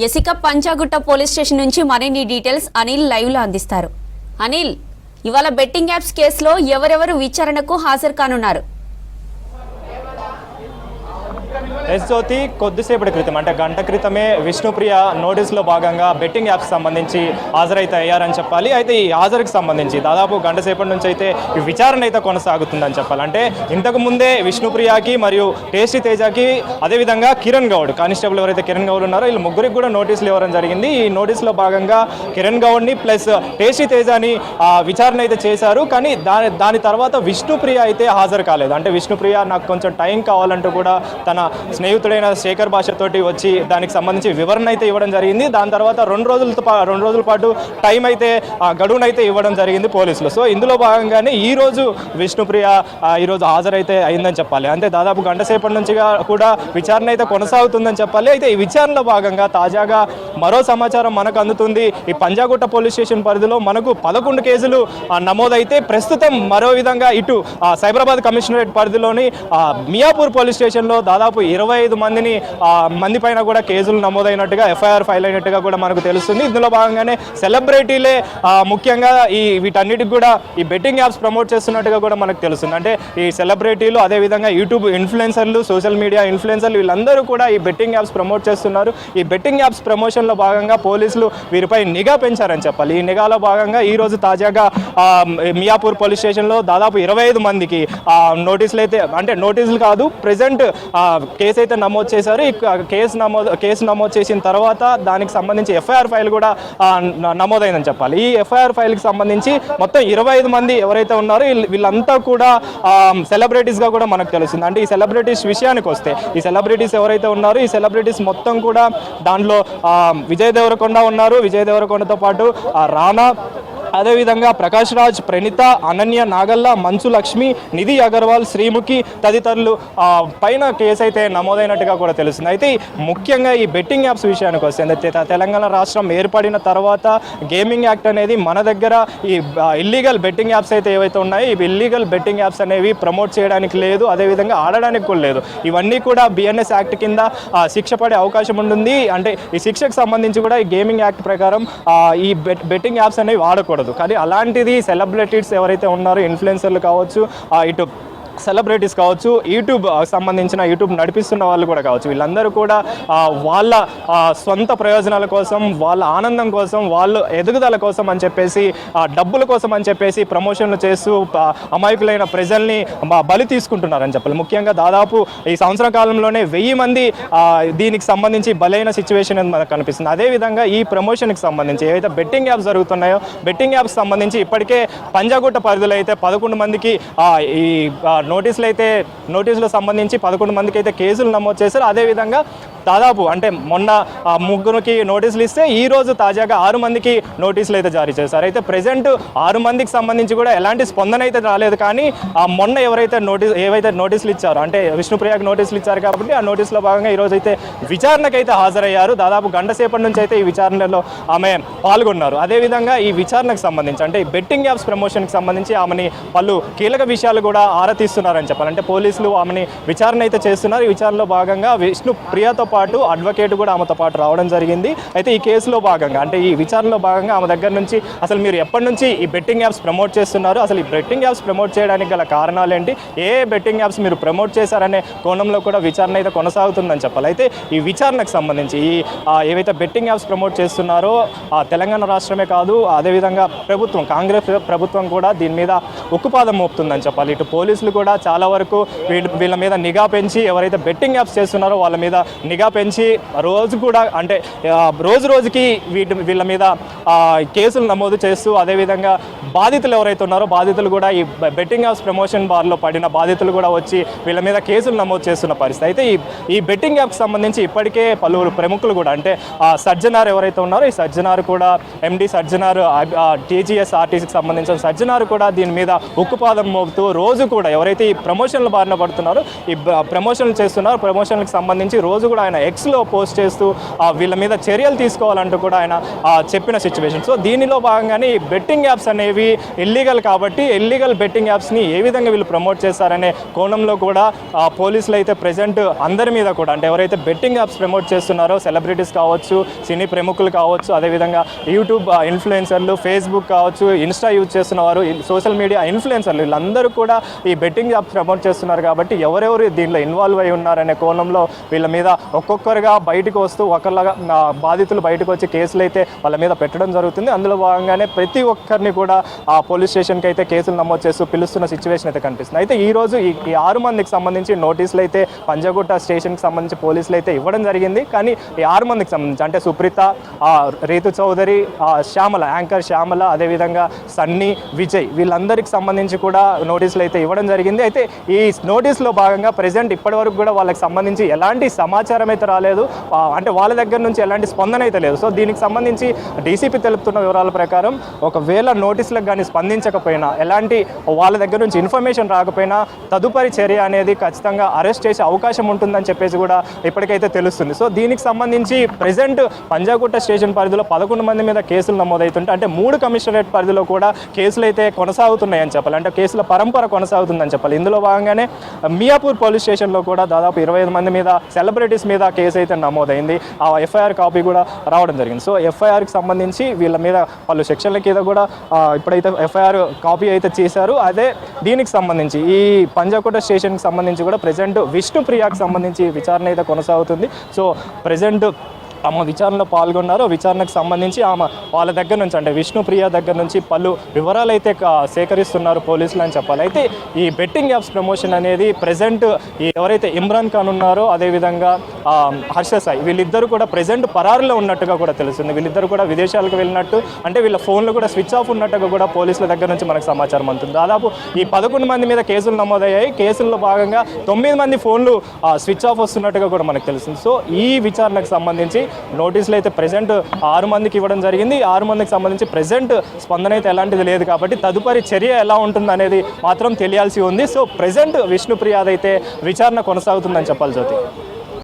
ఎసిక Panjagutta police station నుంచి మరిన్ని details Anil లైవ్లో అందిస్తారు. అనిల్ ఇవాళ బెట్టింగ్ యాప్స్ కేసులో ఎవరెవరు విచారణకు హాజరు కానున్నారు? ఎస్ జ్యోతి కొద్దిసేపటి క్రితం అంటే గంట క్రితమే విష్ణుప్రియ నోటీస్లో భాగంగా బెట్టింగ్ యాప్స్ సంబంధించి హాజరైతే అయ్యారని చెప్పాలి. అయితే ఈ హాజరుకి సంబంధించి దాదాపు గంట సేపటి నుంచి అయితే ఈ విచారణ అయితే కొనసాగుతుందని చెప్పాలి. అంటే ఇంతకు ముందే విష్ణుప్రియకి మరియు టేస్టీ తేజకి అదేవిధంగా కిరణ్ గౌడ్ కానిస్టేబుల్ ఎవరైతే కిరణ్ గౌడ్ ఉన్నారో వీళ్ళు ముగ్గురికి కూడా నోటీసులు ఇవ్వడం జరిగింది. ఈ నోటీసులో భాగంగా కిరణ్ గౌడ్ని ప్లస్ టేస్టీ తేజాని విచారణ అయితే చేశారు. కానీ దాని దాని తర్వాత విష్ణుప్రియ అయితే హాజరు కాలేదు. అంటే విష్ణుప్రియ నాకు కొంచెం టైం కావాలంటూ కూడా తన స్నేహితుడైన శేఖర్ భాషతోటి వచ్చి దానికి సంబంధించి వివరణ అయితే ఇవ్వడం జరిగింది. దాని తర్వాత రెండు రోజులతో రెండు రోజుల పాటు టైం అయితే ఆ, గడువునైతే ఇవ్వడం జరిగింది పోలీసులు. సో ఇందులో భాగంగానే ఈ రోజు విష్ణుప్రియ ఈరోజు హాజరైతే అయిందని చెప్పాలి. అంటే దాదాపు గంట సేపటి నుంచిగా కూడా విచారణ అయితే కొనసాగుతుందని చెప్పాలి. అయితే ఈ విచారణలో భాగంగా తాజాగా మరో సమాచారం మనకు అందుతుంది. ఈ పంజాగుట్ట పోలీస్ స్టేషన్ పరిధిలో మనకు పదకొండు కేసులు ఆ, నమోదైతే ప్రస్తుతం మరో విధంగా ఇటు ఆ, సైబరాబాద్ కమిషనరేట్ పరిధిలోని మియాపూర్ పోలీస్ స్టేషన్లో దాదాపు ఇరవై ఐదు మందిని మంది పైన కూడా కేసులు నమోదైనట్టుగా ఎఫ్ఐఆర్ ఫైల్ అయినట్టుగా కూడా మనకు తెలుస్తుంది. ఇందులో భాగంగానే సెలబ్రిటీలే ముఖ్యంగా ఈ వీటన్నిటికి కూడా ఈ బెట్టింగ్ యాప్స్ ప్రమోట్ చేస్తున్నట్టుగా కూడా మనకు తెలుస్తుంది. అంటే ఈ సెలబ్రిటీలు అదేవిధంగా యూట్యూబ్ ఇన్ఫ్లుయెన్సర్లు సోషల్ మీడియా ఇన్ఫ్లుయెన్సర్లు వీళ్ళందరూ కూడా ఈ బెట్టింగ్ యాప్స్ ప్రమోట్ చేస్తున్నారు. ఈ బెట్టింగ్ యాప్స్ ప్రమోషన్లో భాగంగా పోలీసులు వీరిపై నిఘా పెంచారని చెప్పాలి. ఈ నిఘాలో భాగంగా ఈ రోజు తాజాగా మియాపూర్ పోలీస్ స్టేషన్లో దాదాపు ఇరవై ఐదు మందికి నోటీసులు అయితే అంటే నోటీసులు కాదు ప్రజెంట్ కేసు కేసు అయితే నమోదు చేశారు. ఈ కేసు నమోదు కేసు నమోదు చేసిన తర్వాత దానికి సంబంధించి ఎఫ్ఐఆర్ ఫైల్ కూడా నమోదైందని చెప్పాలి. ఈ ఎఫ్ఐఆర్ ఫైల్కి సంబంధించి మొత్తం ఇరవై ఐదు మంది ఎవరైతే ఉన్నారో వీళ్ళంతా కూడా సెలబ్రిటీస్గా కూడా మనకు తెలుస్తుంది. అంటే ఈ సెలబ్రిటీస్ విషయానికి వస్తే ఈ సెలబ్రిటీస్ ఎవరైతే ఉన్నారో ఈ సెలబ్రిటీస్ మొత్తం కూడా దాంట్లో విజయ్ దేవరకొండ ఉన్నారు. విజయ్ దేవరకొండతో పాటు రానా అదేవిధంగా ప్రకాష్ రాజ్ ప్రణీత అనన్య నాగల్ల మంచు లక్ష్మి నిధి అగర్వాల్ శ్రీముఖి తదితరులు పైన కేసు అయితే నమోదైనట్టుగా కూడా తెలుస్తుంది. అయితే ముఖ్యంగా ఈ బెట్టింగ్ యాప్స్ విషయానికి వస్తుంది తెలంగాణ రాష్ట్రం ఏర్పడిన తర్వాత గేమింగ్ యాక్ట్ అనేది మన దగ్గర ఈ ఇల్లీగల్ బెట్టింగ్ యాప్స్ అయితే ఏవైతే ఉన్నాయో ఈ ఇల్లీగల్ బెట్టింగ్ యాప్స్ అనేవి ప్రమోట్ చేయడానికి లేదు అదేవిధంగా ఆడడానికి కూడా లేదు. ఇవన్నీ కూడా బిఎన్ఎస్ యాక్ట్ కింద శిక్ష పడే అవకాశం ఉంటుంది. అంటే ఈ శిక్షకు సంబంధించి కూడా ఈ గేమింగ్ యాక్ట్ ప్రకారం ఈ బెట్టింగ్ యాప్స్ అనేవి వాడకూడదు. కానీ అలాంటిది సెలబ్రిటీస్ ఎవరైతే ఉన్నారో ఇన్ఫ్లుయెన్సర్లు కావచ్చు ఆ, ఇటు సెలబ్రిటీస్ కావచ్చు యూట్యూబ్ సంబంధించిన యూట్యూబ్ నడిపిస్తున్న వాళ్ళు కూడా కావచ్చు. వీళ్ళందరూ కూడా వాళ్ళ సొంత ప్రయోజనాల కోసం వాళ్ళ ఆనందం కోసం వాళ్ళ ఎదుగుదల కోసం అని చెప్పేసి డబ్బుల కోసం అని చెప్పేసి ప్రమోషన్లు చేస్తూ అమాయకులైన ప్రజల్ని బలి తీసుకుంటున్నారని చెప్పాలి. ముఖ్యంగా దాదాపు ఈ సంవత్సర కాలంలోనే వెయ్యి మంది దీనికి సంబంధించి బలైన సిచ్యువేషన్ అనేది మనకు కనిపిస్తుంది. అదేవిధంగా ఈ ప్రమోషన్కి సంబంధించి ఏవైతే బెట్టింగ్ యాప్స్ జరుగుతున్నాయో బెట్టింగ్ యాప్స్ సంబంధించి ఇప్పటికే పంజాగుట్ట పరిధిలో అయితే పదకొండు మందికి ఈ నోటీసులు అయితే నోటీసులకు సంబంధించి పదకొండు మందికి అయితే కేసులు నమోదు చేశారు. అదేవిధంగా దాదాపు అంటే మొన్న ఆ, ముగ్గురికి నోటీసులు ఇస్తే ఈ రోజు తాజాగా ఆరు మందికి నోటీసులు అయితే జారీ చేశారు. అయితే ప్రజెంట్ ఆరు మందికి సంబంధించి కూడా ఎలాంటి స్పందన అయితే రాలేదు. కానీ ఆ మొన్న ఎవరైతే నోటీస్ ఏవైతే నోటీసులు ఇచ్చారో అంటే విష్ణుప్రియకు నోటీసులు ఇచ్చారు కాబట్టి ఆ నోటీసులో భాగంగా ఈరోజు అయితే విచారణకు అయితే విచారణకైతే హాజరయ్యారు. దాదాపు గంట సేపటి నుంచి అయితే ఈ విచారణలో ఆమె పాల్గొన్నారు. అదేవిధంగా ఈ విచారణకు సంబంధించి అంటే బెట్టింగ్ యాప్స్ ప్రమోషన్కి సంబంధించి ఆమెని పలు కీలక విషయాలు కూడా ఆరా తీస్తున్నారని చెప్పాలి. అంటే పోలీసులు ఆమెని విచారణ అయితే చేస్తున్నారు. ఈ విచారణలో భాగంగా విష్ణు ప్రియతో పాటు అడ్వకేట్ కూడా ఆమెతో పాటు రావడం జరిగింది. అయితే ఈ కేసులో భాగంగా అంటే ఈ విచారణలో భాగంగా ఆమె దగ్గర నుంచి అసలు మీరు ఎప్పటి నుంచి ఈ బెట్టింగ్ యాప్స్ ప్రమోట్ చేస్తున్నారు? అసలు ఈ బెట్టింగ్ యాప్స్ ప్రమోట్ చేయడానికి గల కారణాలు ఏంటి? ఏ బెట్టింగ్ యాప్స్ మీరు ప్రమోట్ చేశారనే కోణంలో కూడా విచారణ అయితే కొనసాగుతుందని చెప్పాలి. అయితే ఈ విచారణకు సంబంధించి ఈ ఏవైతే బెట్టింగ్ యాప్స్ ప్రమోట్ చేస్తున్నారో ఆ తెలంగాణ రాష్ట్రమే కాదు అదేవిధంగా ప్రభుత్వం కాంగ్రెస్ ప్రభుత్వం కూడా దీని మీద ఉక్కుపాదం మోపుతుందని చెప్పాలి. ఇటు పోలీసులు కూడా చాలా వరకు వీళ్ళ వీళ్ళ మీద నిఘా పెంచి ఎవరైతే బెట్టింగ్ యాప్స్ చేస్తున్నారో వాళ్ళ మీద నిఘా పెంచి రోజు కూడా అంటే రోజు రోజుకి వీటి వీళ్ళ మీద కేసులు నమోదు చేస్తూ అదేవిధంగా బాధితులు ఎవరైతే ఉన్నారో బాధితులు కూడా ఈ బెట్టింగ్ యాప్స్ ప్రమోషన్ బార్లో పడిన బాధితులు కూడా వచ్చి వీళ్ళ మీద కేసులు నమోదు చేస్తున్న పరిస్థితి. అయితే ఈ ఈ బెట్టింగ్ యాప్కి సంబంధించి ఇప్పటికే పలువురు ప్రముఖులు కూడా అంటే ఆ సర్జనార్ ఎవరైతే ఉన్నారో ఈ సర్జనార్ కూడా ఎండి సర్జనార్ టీజీఎస్ ఆర్టీసీకి సంబంధించిన సర్జనార్ కూడా దీని మీద ఉక్కుపాదం మోపుతూ రోజు కూడా ఎవరైతే ఈ ప్రమోషన్ల బారిన పడుతున్నారో ఈ ప్రమోషన్లు చేస్తున్నారో ప్రమోషన్లకు సంబంధించి రోజు కూడా ఆయన ఎక్స్లో పోస్ట్ చేస్తూ వీళ్ళ మీద చర్యలు తీసుకోవాలంటూ కూడా ఆయన చెప్పిన సిచ్యువేషన్ సో దీనిలో భాగంగానే ఈ బెట్టింగ్ యాప్స్ అనేవి ఇల్లీగల్ కాబట్టి ఇల్లీగల్ బెట్టింగ్ యాప్స్ని ఏ విధంగా వీళ్ళు ప్రమోట్ చేస్తారనే కోణంలో కూడా పోలీసులు అయితే ప్రజెంట్ అందరి మీద కూడా అంటే ఎవరైతే బెట్టింగ్ యాప్స్ ప్రమోట్ చేస్తున్నారో సెలబ్రిటీస్ కావచ్చు సినీ ప్రముఖులు కావచ్చు అదేవిధంగా యూట్యూబ్ ఇన్ఫ్లుయెన్సర్లు ఫేస్బుక్ కావచ్చు ఇన్స్టా యూజ్ చేస్తున్న వారు సోషల్ మీడియా ఇన్ఫ్లుయెన్సర్లు వీళ్ళందరూ కూడా ఈ బెట్టింగ్ యాప్స్ ప్రమోట్ చేస్తున్నారు కాబట్టి ఎవరెవరు దీంట్లో ఇన్వాల్వ్ అయి ఉన్నారనే కోణంలో వీళ్ళ మీద ఒక్కొక్కరుగా బయటకు వస్తూ ఒకరిలాగా బాధితులు బయటకు వచ్చి కేసులు అయితే వాళ్ళ మీద పెట్టడం జరుగుతుంది. అందులో భాగంగానే ప్రతి ఒక్కరిని కూడా ఆ పోలీస్ స్టేషన్కి అయితే కేసులు నమోదు చేస్తూ పిలుస్తున్న సిచ్యువేషన్ అయితే కనిపిస్తుంది. అయితే ఈ రోజు ఈ ఆరు మందికి సంబంధించి నోటీసులు అయితే పంజగుట్ట స్టేషన్కి సంబంధించి పోలీసులు అయితే ఇవ్వడం జరిగింది. కానీ ఈ ఆరు మందికి సంబంధించి అంటే సుప్రీత రీతు చౌదరి ఆ, శ్యామల యాంకర్ శ్యామల అదేవిధంగా సన్నీ విజయ్ వీళ్ళందరికీ సంబంధించి కూడా నోటీసులు అయితే ఇవ్వడం జరిగింది. అయితే ఈ నోటీసులో భాగంగా ప్రజెంట్ ఇప్పటి వరకు కూడా వాళ్ళకి సంబంధించి ఎలాంటి సమాచారం అయితే రాలేదు. అంటే వాళ్ళ దగ్గర నుంచి ఎలాంటి స్పందన అయితే లేదు. సో దీనికి సంబంధించి డీసీపీ తెలుపుతున్న వివరాల ప్రకారం ఒకవేళ నోటీసులకు కానీ స్పందించకపోయినా ఎలాంటి వాళ్ళ దగ్గర నుంచి ఇన్ఫర్మేషన్ రాకపోయినా తదుపరి చర్య అనేది ఖచ్చితంగా అరెస్ట్ చేసే అవకాశం ఉంటుందని చెప్పేసి కూడా ఇప్పటికైతే తెలుస్తుంది. సో దీనికి సంబంధించి ప్రజెంట్ పంజాగుట్ట స్టేషన్ పరిధిలో పదకొండు మంది మీద కేసులు నమోదవుతుంటే అంటే మూడు కమిషనరేట్ పరిధిలో కూడా కేసులు అయితే కొనసాగుతున్నాయి. ఉన్నాయని చెప్పాలి. అంటే కేసుల పరంపర కొనసాగుతుందని చెప్పాలి. ఇందులో భాగంగానే మియాపూర్ పోలీస్ స్టేషన్లో కూడా దాదాపు ఇరవై ఐదు మంది మీద సెలబ్రిటీస్ మీద కేసు అయితే నమోదైంది. ఆ ఎఫ్ఐఆర్ కాపీ కూడా రావడం జరిగింది. సో ఎఫ్ఐఆర్కి సంబంధించి వీళ్ళ మీద పలు సెక్షన్ల కింద కూడా ఇప్పుడైతే ఎఫ్ఐఆర్ కాపీ అయితే చేశారు. అదే దీనికి సంబంధించి ఈ పంజాకోట స్టేషన్కి సంబంధించి కూడా ప్రజెంట్ విష్ణుప్రియాకి సంబంధించి విచారణ అయితే కొనసాగుతుంది. సో ప్రజెంట్ ఆమె విచారణలో పాల్గొన్నారు విచారణకు సంబంధించి ఆమె వాళ్ళ దగ్గర నుంచి అంటే విష్ణుప్రియ దగ్గర నుంచి పలు వివరాలు అయితే కా- సేకరిస్తున్నారు పోలీసులు అని చెప్పాలి. అయితే ఈ బెట్టింగ్ యాప్స్ ప్రమోషన్ అనేది ప్రజెంట్ ఎవరైతే ఇమ్రాన్ ఖాన్ ఉన్నారో అదేవిధంగా హర్ష సాయి వీళ్ళిద్దరూ కూడా ప్రజెంట్ పరారులో ఉన్నట్టుగా కూడా తెలుస్తుంది. వీళ్ళిద్దరు కూడా విదేశాలకు వెళ్ళినట్టు అంటే వీళ్ళ ఫోన్లు కూడా స్విచ్ ఆఫ్ ఉన్నట్టుగా కూడా పోలీసుల దగ్గర నుంచి మనకు సమాచారం అందుతుంది. దాదాపు ఈ పదకొండు మంది మీద కేసులు నమోదయ్యాయి. కేసుల్లో భాగంగా తొమ్మిది మంది ఫోన్లు స్విచ్ ఆఫ్ వస్తున్నట్టుగా కూడా మనకు తెలుస్తుంది. సో ఈ విచారణకు సంబంధించి నోటీసులు అయితే ప్రజెంట్ ఆరు మందికి ఇవ్వడం జరిగింది. ఆరు మందికి సంబంధించి ప్రజెంట్ స్పందన అయితే ఎలాంటిది లేదు కాబట్టి తదుపరి చర్య ఎలా ఉంటుంది అనేది మాత్రం తెలియాల్సి ఉంది. సో ప్రజెంట్ విష్ణుప్రియాద్ అయితే విచారణ కొనసాగుతుందని చెప్పాలి జ్యోతి.